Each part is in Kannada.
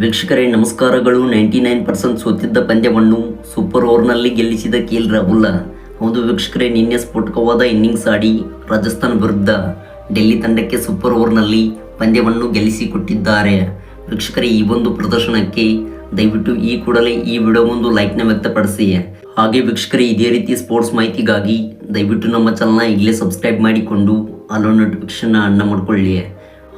ವೀಕ್ಷಕರೇ, ನಮಸ್ಕಾರಗಳು. ನೈಂಟಿ ನೈನ್ ಪರ್ಸೆಂಟ್ ಸೋತಿದ್ದ ಪಂದ್ಯವನ್ನು ಸೂಪರ್ ಓವರ್ನಲ್ಲಿ ಗೆಲ್ಲಿಸಿದ ಕೇಲ್ ಎಲ್ ರಾಹುಲ್. ಹೌದು ವೀಕ್ಷಕರೇ, ನಿನ್ನೆ ಸ್ಫೋಟಕವಾದ ಇನ್ನಿಂಗ್ಸ್ ಆಡಿ ರಾಜಸ್ಥಾನ್ ವಿರುದ್ಧ ಡೆಲ್ಲಿ ತಂಡಕ್ಕೆ ಸೂಪರ್ ಓವರ್ನಲ್ಲಿ ಪಂದ್ಯವನ್ನು ಗೆಲ್ಲಿಸಿಕೊಟ್ಟಿದ್ದಾರೆ. ವೀಕ್ಷಕರೇ, ಈ ಒಂದು ಪ್ರದರ್ಶನಕ್ಕೆ ದಯವಿಟ್ಟು ಈ ಕೂಡಲೇ ಈ ವಿಡಿಯೋ ಒಂದು ಲೈಕ್ನ ವ್ಯಕ್ತಪಡಿಸಿ. ಹಾಗೆ ವೀಕ್ಷಕರೇ, ಇದೇ ರೀತಿ ಸ್ಪೋರ್ಟ್ಸ್ ಮಾಹಿತಿಗಾಗಿ ದಯವಿಟ್ಟು ನಮ್ಮ ಚಾನಲ್ನ ಈಗಲೇ ಸಬ್ಸ್ಕ್ರೈಬ್ ಮಾಡಿಕೊಂಡು ಅಲೋ ನೋಟಿಫಿಕೇಶನ್ನ ಅನ್ನ ಮಾಡಿಕೊಳ್ಳಿ.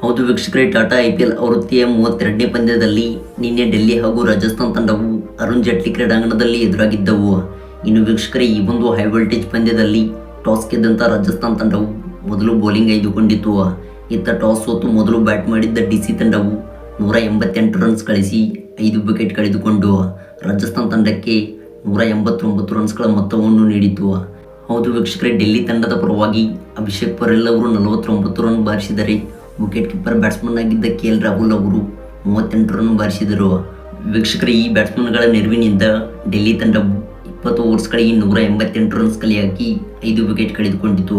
ಹೌದು ವೀಕ್ಷಕರೇ, ಟಾಟಾ ಐ ಪಿ ಎಲ್ ಆವೃತ್ತಿಯ ಮೂವತ್ತೆರಡನೇ ಪಂದ್ಯದಲ್ಲಿ ನಿನ್ನೆ ಡೆಲ್ಲಿ ಹಾಗೂ ರಾಜಸ್ಥಾನ್ ತಂಡವು ಅರುಣ್ ಜೇಟ್ಲಿ ಕ್ರೀಡಾಂಗಣದಲ್ಲಿ ಎದುರಾಗಿದ್ದವು. ಇನ್ನು ವೀಕ್ಷಕರೇ, ಈ ಒಂದು ಹೈ ವೋಲ್ಟೇಜ್ ಪಂದ್ಯದಲ್ಲಿ ಟಾಸ್ ಗೆದ್ದಂಥ ರಾಜಸ್ಥಾನ್ ತಂಡವು ಮೊದಲು ಬೌಲಿಂಗ್ ಆಯ್ದುಕೊಂಡಿತ್ತು ಇತ್ತ ಟಾಸ್ ಸೋತು ಮೊದಲು ಬ್ಯಾಟ್ ಮಾಡಿದ್ದ ಡಿ ಸಿ ತಂಡವು ನೂರ ಎಂಬತ್ತೆಂಟು ರನ್ಸ್ ಗಳಿಸಿ ಐದು ವಿಕೆಟ್ ಕಳೆದುಕೊಂಡು ರಾಜಸ್ಥಾನ್ ತಂಡಕ್ಕೆ ನೂರ ಎಂಬತ್ತೊಂಬತ್ತು ರನ್ಸ್ಗಳ ಮೊತ್ತವನ್ನು ನೀಡಿತು. ಹೌದು ವೀಕ್ಷಕರೇ, ಡೆಲ್ಲಿ ತಂಡದ ಪರವಾಗಿ ಅಭಿಷೇಕ್ ಪರೇಲ್ ಅವರು ನಲವತ್ತೊಂಬತ್ತು ರನ್ ಬಾರಿಸಿದರೆ ವಿಕೆಟ್ ಕೀಪರ್ ಬ್ಯಾಟ್ಸ್ಮನ್ ಆಗಿದ್ದ ಕೆ ಎಲ್ ರಾಹುಲ್ ಅವರು ಮೂವತ್ತೆಂಟು ರನ್ ಬಾರಿಸಿದರು. ವೀಕ್ಷಕರ, ಈ ಬ್ಯಾಟ್ಸ್ಮನ್ಗಳ ನೆರವಿನಿಂದ ಡೆಲ್ಲಿ ತಂಡ ಇಪ್ಪತ್ತು ಓವರ್ಸ್ಗಳಿಗೆ ನೂರ ಎಂಬತ್ತೆಂಟು ರನ್ಸ್ ಕಲೆ ಹಾಕಿ ಐದು ವಿಕೆಟ್ ಕಳೆದುಕೊಂಡಿತು.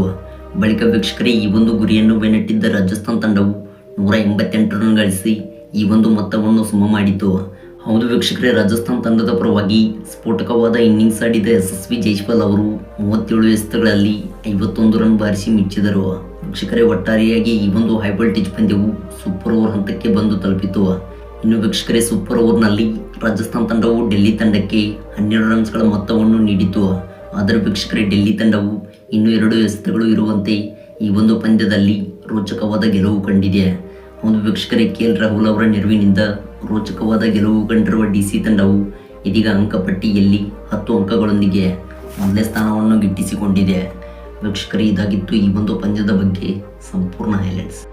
ಬಳಿಕ ವೀಕ್ಷಕರೇ, ಈ ಒಂದು ಗುರಿಯನ್ನು ಬೆನ್ನಟ್ಟಿದ್ದ ರಾಜಸ್ಥಾನ್ ತಂಡವು ನೂರ ಎಂಬತ್ತೆಂಟು ರನ್ ಗಳಿಸಿ ಈ ಒಂದು ಮೊತ್ತವನ್ನು ಸಮ ಮಾಡಿತು. ಹೌದು ವೀಕ್ಷಕರೇ, ರಾಜಸ್ಥಾನ್ ತಂಡದ ಪರವಾಗಿ ಸ್ಫೋಟಕವಾದ ಇನ್ನಿಂಗ್ಸ್ ಆಡಿದ ಯಶಸ್ವಿ ಜೈಸ್ವಾಲ್ ಅವರು ಮೂವತ್ತೇಳು ಎಸೆತಗಳಲ್ಲಿ ಐವತ್ತೊಂದು ರನ್ ಬಾರಿಸಿ ಮಿಂಚಿದರು ವೀಕ್ಷಕರೇ, ಒಟ್ಟಾರೆಯಾಗಿ ಈ ಒಂದು ಹೈ ವೋಲ್ಟೇಜ್ ಪಂದ್ಯವು ಸೂಪರ್ ಓವರ್ ಹಂತಕ್ಕೆ ಬಂದು ತಲುಪಿತು. ಇನ್ನು ವೀಕ್ಷಕರೇ, ಸೂಪರ್ ಓವರ್ನಲ್ಲಿ ರಾಜಸ್ಥಾನ್ ತಂಡವು ಡೆಲ್ಲಿ ತಂಡಕ್ಕೆ ಹನ್ನೆರಡು ರನ್ಸ್ಗಳ ಮೊತ್ತವನ್ನು ನೀಡಿತು. ಆದರೆ ವೀಕ್ಷಕರೇ, ಡೆಲ್ಲಿ ತಂಡವು ಇನ್ನೂ ಎರಡು ಎಸೆತಗಳು ಇರುವಂತೆ ಈ ಒಂದು ಪಂದ್ಯದಲ್ಲಿ ರೋಚಕವಾದ ಗೆಲುವು ಕಂಡಿದೆ. ಒಂದು ವೀಕ್ಷಕರೇ, ಕೆ ಎಲ್ ರಾಹುಲ್ ಅವರ ನೆರವಿನಿಂದ ರೋಚಕವಾದ ಗೆಲುವು ಕಂಡಿರುವ ಡಿ ಸಿ ತಂಡವು ಇದೀಗ ಅಂಕಪಟ್ಟಿಯಲ್ಲಿ ಹತ್ತು ಅಂಕಗಳೊಂದಿಗೆ ಮೊದಲನೇ ಸ್ಥಾನವನ್ನು ಗಿಟ್ಟಿಸಿಕೊಂಡಿದೆ. ವೀಕ್ಷಕರೇ ಇದಾಗಿತ್ತು ಈ ಒಂದು ಪಂದ್ಯದ ಬಗ್ಗೆ ಸಂಪೂರ್ಣ ಹೈಲೈಟ್ಸ್